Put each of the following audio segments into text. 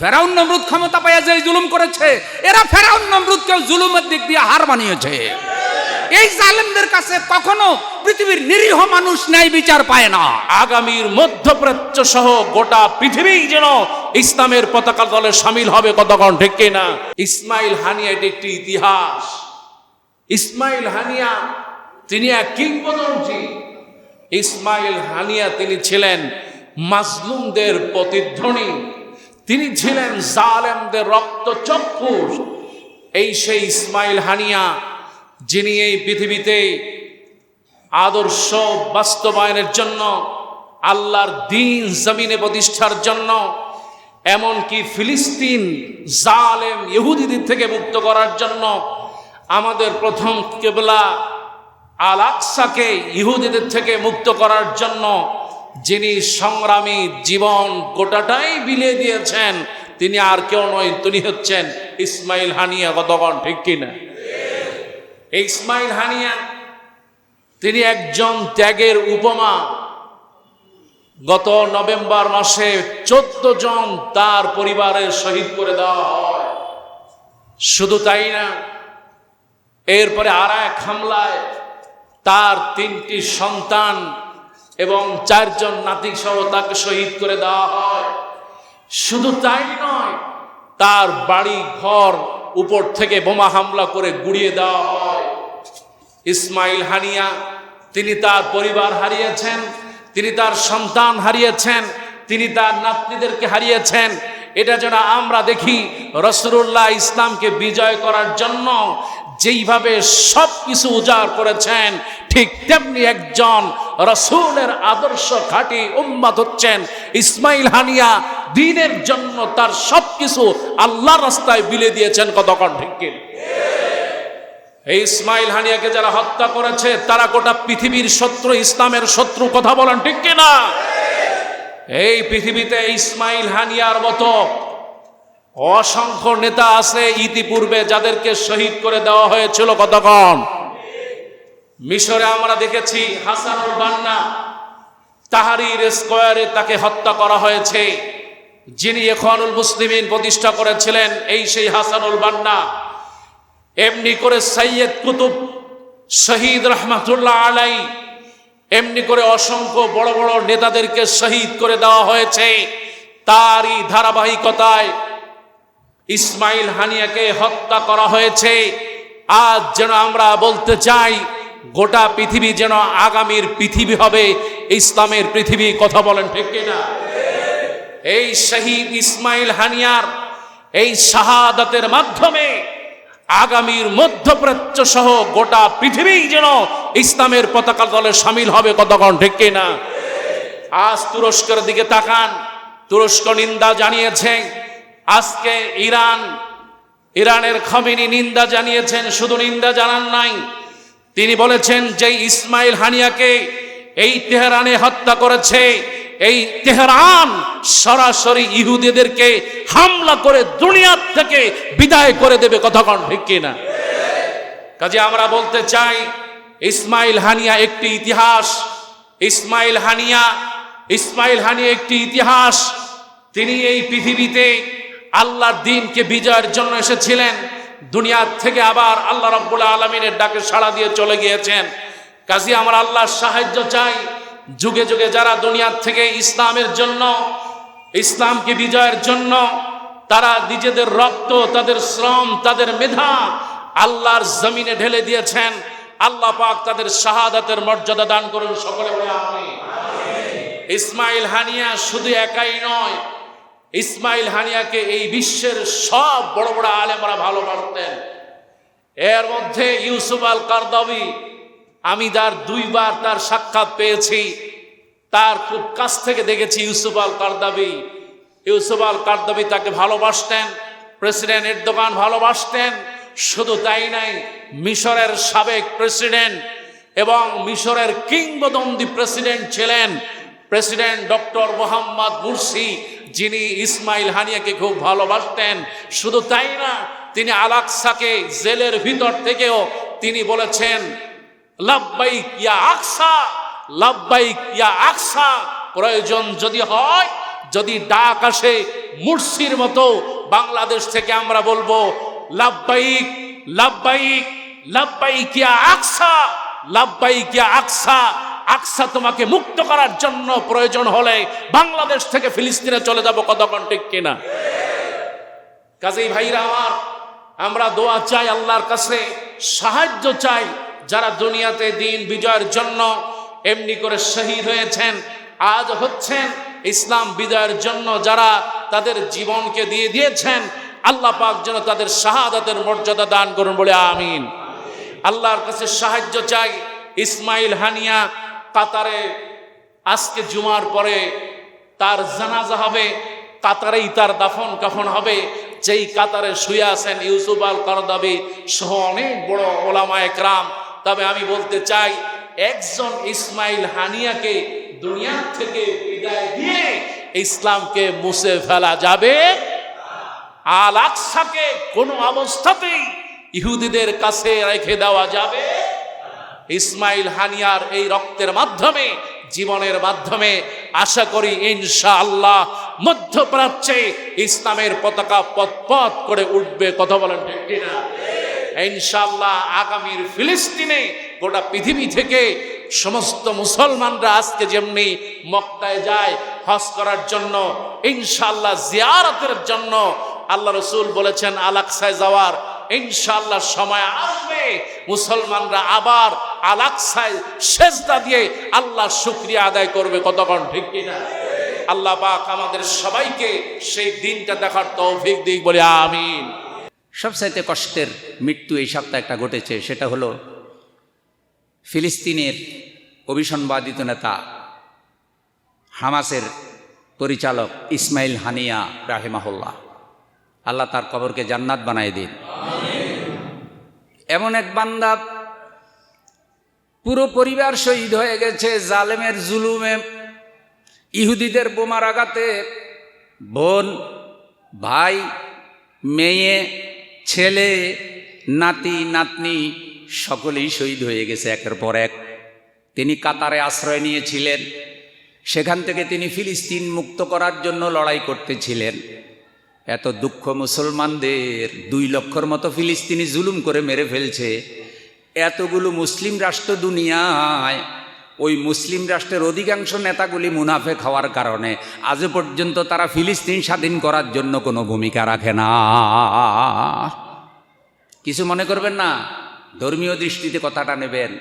ফেরাউন নমরুদ ক্ষমতা পাইয়া যে জুলুম করেছে, এরা ফেরাউন নমরুদকে জুলুমের দিক দিয়ে হার বানিয়েছে। এই জালেমদের কাছে কখনো পৃথিবীর নিরীহ মানুষ ন্যায় বিচার পায় না। আগামীর মধ্যপ্রাচ্য সহ গোটা পৃথিবী যেন ইসলামের পতাকা দলে সামিল হবে, কতক্ষণ ঠিক না ইসমাইল হানিয়া এটি একটি ইতিহাস। ইসমাইল হানিয়া, তিনি এক কিংবদন্তি। ইসমাইল হানিয়া তিনি ছিলেন মাজলুমদের প্রতিধ্বনি। তিনি ছিলেন জালেমদের রক্ত চক্ষুষ এই সেই ইসমাইল হানিয়া, যিনি এই পৃথিবীতে আদর্শ বাস্তবায়নের জন্য, আল্লাহর দিন জমিনে প্রতিষ্ঠার জন্য, এমনকি ফিলিস্তিন জালেম ইহুদিদের থেকে মুক্ত করার জন্য, আমাদের প্রথম কেবলা আল আকসাকে ইহুদিদের থেকে মুক্ত করার জন্য যিনি সংগ্রামী জীবন গোটাটাই বিলিয়ে দিয়েছেন, তিনি আর কেউ নয়, তিনি হচ্ছেন ইসমাইল হানিয়া কতক্ষণ ঠিক কিনা? ইসমাইল হানিয়া, তিনি একজন ত্যাগের উপমা। গত নভেম্বর মাসে চোদ্দ জন তার পরিবারের শহীদ করে দেওয়া হয়। শুধু তাই না, এরপরে আর এক হামলায় তার তিনটি সন্তান এবং চারজন নাতি সহ তাকে শহীদ করে দেওয়া হয়। শুধু তাই নয়, তার বাড়ি ঘর উপর থেকে বোমা হামলা করে গুড়িয়ে দেওয়া হয়। ইসমাইল হানিয়া, তিনি তার পরিবার হারিয়েছেন, তিনি তার সন্তান হারিয়েছেন, তিনি তার নাতনিদেরকে হারিয়েছেন। এটা যেন আমরা দেখি রসুল্লাহ ইসলামকে বিজয় করার জন্য যেইভাবে সব কিছু উজাড় করেছেন, ঠিক তেমনি একজন রসুলের আদর্শ খাঁটি উম্মাদ হচ্ছেন ইসমাইল হানিয়া দিনের জন্য তার সব কিছু আল্লাহর রাস্তায় বিলে দিয়েছেন, কতক্ষণ ঠিক? এই ইসমাইল হানিয়াকে যারা হত্যা করেছে, তারা গোটা পৃথিবীর শত্রু, ইসলামের শত্রু, কথা বলেন ঠিক কিনা এই পৃথিবীতে ইসমাইল হানিয়ার মতো অসংখ্য নেতা আছে ইতিপূর্বে যাদেরকে শহীদ করে দেওয়া হয়েছিল কতক্ষণ? মিশরে আমরা দেখেছি হাসানুল বান্না তাহারির স্কোয়ারে তাকে হত্যা করা হয়েছে। যিনি এখনুল মুসলিমিন প্রতিষ্ঠা করেছিলেন, এই সেই হাসানুল বান্না। এমনি করে সৈয়দ কুতুব শহীদ রহমাতুল্লাহ আলাই, এমনি করে অসংখ্য বড় বড় নেতাদেরকে শহীদ করে দেওয়া হয়েছে। তারই ধারাবাহিকতায় ইসমাইল হানিয়াকে হত্যা করা হয়েছে। আজ যেন আমরা বলতে চাই, গোটা পৃথিবী যেন আগামীর পৃথিবী হবে। ইসলামের পৃথিবী কথা বলেন ঠিক কিনা? এই শহীদ ইসমাইল হানিয়ার এই শাহাদাতের মাধ্যমে আগামীর মধ্যপ্রাচ্য সহ গোটা পৃথিবী যেন ইসলামের পতাকা দলে সামিল হবে কতক্ষণ, ঠিক কিনা? আজ তুরস্কের দিকে তাকান। তুরস্ক নিন্দা জানিয়েছে। আজকে ইরান, ইরানের খমিনি নিন্দা জানিয়েছেন, শুধু নিন্দা জানান নাই। তিনি বলেছেন যে ইসমাইল হানিয়াকে এই তেহরানে হত্যা করেছে। এই তেহরান সরাসরি ইহুদিদেরকে হামলা করে দুনিয়ার থেকে বিদায় করে দেবে কতক্ষণ ঠিক কিনা কাজে আমরা বলতে চাই, ইসমাইল হানিয়া একটি ইতিহাস। ইসমাইল হানিয়া ইসমাইল হানিয়া একটি ইতিহাস। তিনি এই পৃথিবীতে আল্লাহর দিনকে বিজয়ের জন্য এসেছিলেন। দুনিয়ার থেকে আবার আল্লাহ রব্বুল আলমিনের ডাকে সাড়া দিয়ে চলে গিয়েছেন। কাজে আমরা আল্লাহর সাহায্য চাই। যুগে যুগে যারা দুনিয়ার থেকে ইসলামের জন্য, ইসলামকে বিজয়ের জন্য, তারা নিজেদের রক্ত, তাদের শ্রম, তাদের মেধা আল্লাহর জমিনে ঢেলে দিয়েছেন। আল্লাহ পাক তাদের শাহাদাতের মর্যাদা দান করুন সকলে। ইসমাইল হানিয়া শুধু একাই নয় ইসমাইল হানিয়াকে এই বিশ্বের সব বড় বড় আলেমরা ভালোবাসতেন। এর মধ্যে ইউসুফ আল কারদাবি আমি তার দুইবার তার সাক্ষাৎ পেয়েছি, তার খুব কাছ থেকে দেখেছি ইউসুফ আল কারদাবি ইউসুফ আল কারদাবি তাকে ভালোবাসতেন প্রেসিডেন্ট এরদোগান ভালোবাসতেন, শুধু তাই নাই, মিশরের সাবেক প্রেসিডেন্ট এবং মিশরের কিংবদন্তি প্রেসিডেন্ট ছিলেন প্রেসিডেন্ট ডক্টর মোহাম্মদ মুরসি যিনি ইসমাইল হানিয়াকে খুব ভালোবাসতেন, শুধু তাই না, তিনি আলাকসাকে জেলের ভিতর থেকেও তিনি বলেছেন লাভবাইক ইয়া আকসা লাভবাইক ইয়া আকসা। প্রয়োজন যদি হয়, যদি ডাক আসে মুর্শির মতো বাংলাদেশ থেকে আমরা বলব লাভবাইক লাভবাইক লাভবাইক ইয়া আকসা লাভবাইক ইয়া আকসা। আকসা তোমাকে মুক্ত করার জন্য প্রয়োজন হলে বাংলাদেশ থেকে ফিলিস্তিনে চলে যাব, কতক্ষণ ঠিক কিনা? কাজেই ভাইরা আমার, আমরা দোয়া চাই আল্লাহর কাছে, সাহায্য চাই যারা দুনিয়াতে দিন বিজয়ের জন্য এমনি করে শহীদ হয়েছেন, আজ হচ্ছেন ইসলাম বিজয়ের জন্য যারা তাদের জীবনকে দিয়ে দিয়েছেন, আল্লাহ পাক যেন তাদের শাহাদাতের মর্যাদা দান করুন বলে আমিন। আল্লাহর কাছে সাহায্য চাই, ইসমাইল হানিয়া কাতারে আজকে জুমার পরে তার জানাজা হবে, কাতারেই তার দাফন কাফন হবে। যেই কাতারে শুয়ে আছেন ইউসুফ আল করদাবি সহ অনেক বড় ওলামা একরাম। তবে আমি বলতে চাই, একজন ইসমাইল হানিয়াকে দুনিয়া থেকে বিদায় দিয়ে ইসলামকে মুছে ফেলা যাবে? আল আকসাকে কোনো অবস্থাতেই ইহুদিদের কাছে রেখে দেওয়া যাবে? ইসমাইল হানিয়ার এই রক্তের মাধ্যমে, জীবনের মাধ্যমে আশা করি ইনশাআল্লাহ মধ্যপ্রাচ্যে ইসলামের পতাকা পথ করে উঠবে। কথা বলেন ঠিক কিনা? ইনশাআল্লাহ আগামীর ফিলিস্তিনে গোটা পৃথিবী থেকে সমস্ত মুসলমানরা আজকে যেমনি মক্কায় যায় হজ করার জন্য, ইনশাআল্লাহ জিয়ারতের জন্য আল্লাহ রসুল বলেছেন আলাকসায় যাওয়ার ইনশাআল্লাহ সময় আসবে। মুসলমানরা আবার আলাকসায় সেজদা দিয়ে আল্লাহ শুক্রিয়া আদায় করবে, কতক্ষণ ঠিক কিনা? আল্লাহ পাক আমাদের সবাইকে সেই দিনটা দেখার তৌফিক দিক, বলে আমিন। সবচাইতে কষ্টের মৃত্যু এই সপ্তাহে একটা ঘটেছে, সেটা হলো ফিলিস্তিনের অভিসংবাদিত নেতা, হামাসের পরিচালক ইসমাইল হানিয়া রাহেমাহুল্লাহ। আল্লাহ তার কবরকে জান্নাত বানায় দিন। এমন এক বান্দা পুরো পরিবার শহীদ হয়ে গেছে জালেমের জুলুমে। ইহুদিদের বোমার আঘাতে বোন, ভাই, মেয়ে, ছেলে, নাতি, নাতনি সকলেই শহীদ হয়ে গেছে একের পর এক। তিনি কাতারে আশ্রয় নিয়েছিলেন। সেখান থেকে তিনি ফিলিস্তিন মুক্ত করার জন্য লড়াই করতেছিলেন। এত দুঃখ মুসলমানদের দুই লক্ষর মতো ফিলিস্তিনি জুলুম করে মেরে ফেলছে। এতগুলো মুসলিম রাষ্ট্র দুনিয়ায়, ওই মুসলিম রাষ্ট্রের অধিকাংশ নেতাগুলি মুনাফে খাওয়ার কারণে আজ পর্যন্ত তারা ফিলিস্তিন স্বাধীন করার জন্য কোনো ভূমিকা রাখে না। কিছু মনে করবেন না? ধর্মীয় দৃষ্টিতে কথাটা নেবেন।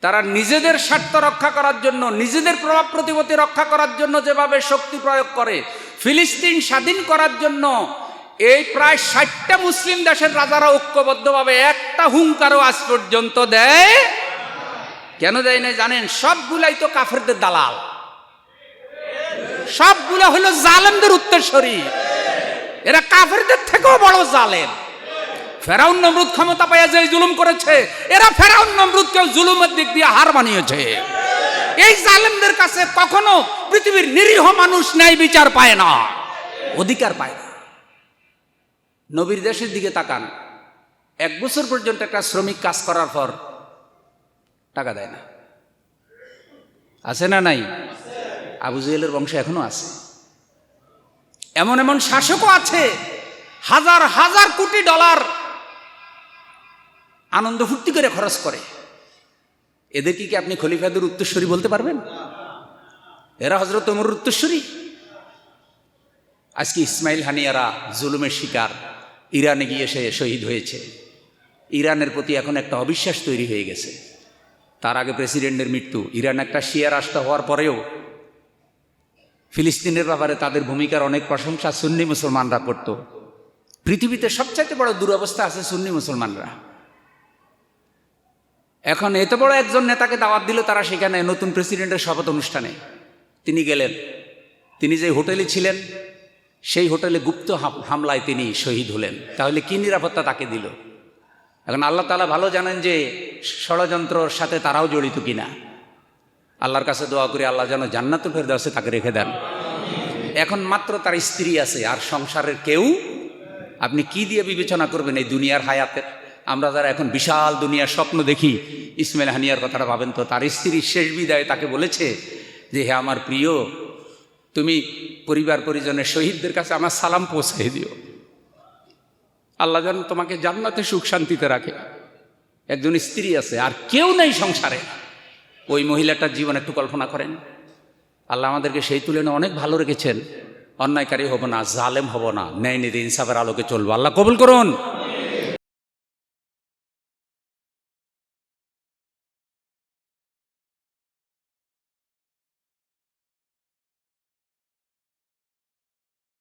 তারা নিজেদের স্বার্থ রক্ষা করার জন্য, নিজেদের প্রভাব প্রতিপত্তি রক্ষা করার জন্য যেভাবে শক্তি প্রয়োগ করে, ফিলিস্তিন স্বাধীন করার জন্য এই প্রায় ষাটটা মুসলিম দেশের রাজারা ঐক্যবদ্ধভাবে একটা হুঙ্কারও আজ পর্যন্ত দেয় কেন দেয় না জানেন? সবগুলাই তো কাফেরদের দালাল। সবগুলো হলো জালেমদের উত্তরসরী এরা কাফেরদের থেকেও বড় জালেম। ফেরাউন নমরুদ ক্ষমতা পাইয়া যে জুলুম করেছে, এরা ফেরাউন নমরুদকেও জুলুমের দিক দিয়ে হার বানিয়েছে এই জালেমদের কাছে কখনো পৃথিবীর নিরীহ মানুষ ন্যায় বিচার পায় না, অধিকার পায় না। নবীর দেশের দিকে তাকান। এক বছর পর্যন্ত একটা শ্রমিক কাজ করার পর টাকা দেয় না। আছে না নাই? আবু জেলের বংশ এখনও আছে। এমন এমন শাসকও আছে, হাজার হাজার কোটি ডলার আনন্দ ফুর্তি করে খরচ করে। এদেরকে কি আপনি খলিফাদের উত্তরস্বরী বলতে পারবেন? এরা হজরত উত্তরস্বরী আজকে ইসমাইল হানিয়ারা জুলুমের শিকার। ইরানে গিয়ে সে শহীদ হয়েছে। ইরানের প্রতি এখন একটা অবিশ্বাস তৈরি হয়ে গেছে। তার আগে প্রেসিডেন্টের মৃত্যু, ইরান একটা শিয়া রাষ্ট্র হওয়ার পরেও ফিলিস্তিনের ব্যাপারে তাদের ভূমিকার অনেক প্রশংসা সুন্নি মুসলমানরা করত। পৃথিবীতে সবচাইতে বড় দুরবস্থা আছে সুন্নি মুসলমানরা। এখন এত বড় একজন নেতাকে দাওয়াত দিল, তারা সেখানে নতুন প্রেসিডেন্টের শপথ অনুষ্ঠানে। তিনি গেলেন। তিনি যে হোটেলে ছিলেন সেই হোটেলে গুপ্ত হাম- হামলায় তিনি শহীদ হলেন। তাহলে কি নিরাপত্তা তাকে দিল? এখন আল্লাহ তালা ভালো জানেন যে ষড়যন্ত্রর সাথে তারাও জড়িত কিনা। আল্লাহর কাছে দোয়া করে আল্লাহ যেন জান্নাত ফের দেওয়া তাকে রেখে দেন। এখন মাত্র তার স্ত্রী আছে, আর সংসারের কেউ? আপনি কি দিয়ে বিবেচনা করবেন এই দুনিয়ার হায়াতের? আমরা যারা এখন বিশাল দুনিয়ার স্বপ্ন দেখি, ইসমাইল হানিয়ার কথাটা ভাবেন তো, তার স্ত্রীর শেষ বিদায় তাকে বলেছে যে, হে আমার প্রিয় তুমি পরিবার পরিজনের শহীদদের কাছে আমার সালাম পৌঁছাই দিও। আল্লাহ যেন তোমাকে জান্নাতে সুখ শান্তিতে রাখে। একজন স্ত্রী আছে, আর কেউ নেই সংসারে। ওই মহিলাটার জীবন একটু কল্পনা করেন। আল্লাহ আমাদেরকে সেই তুলনায় অনেক ভালো রেখেছেন। অন্যায়কারী হব না, জালেম হব না। ন্যায় নীতি ইনসাফের আলোকে চলবো। আল্লাহ কবুল করুন।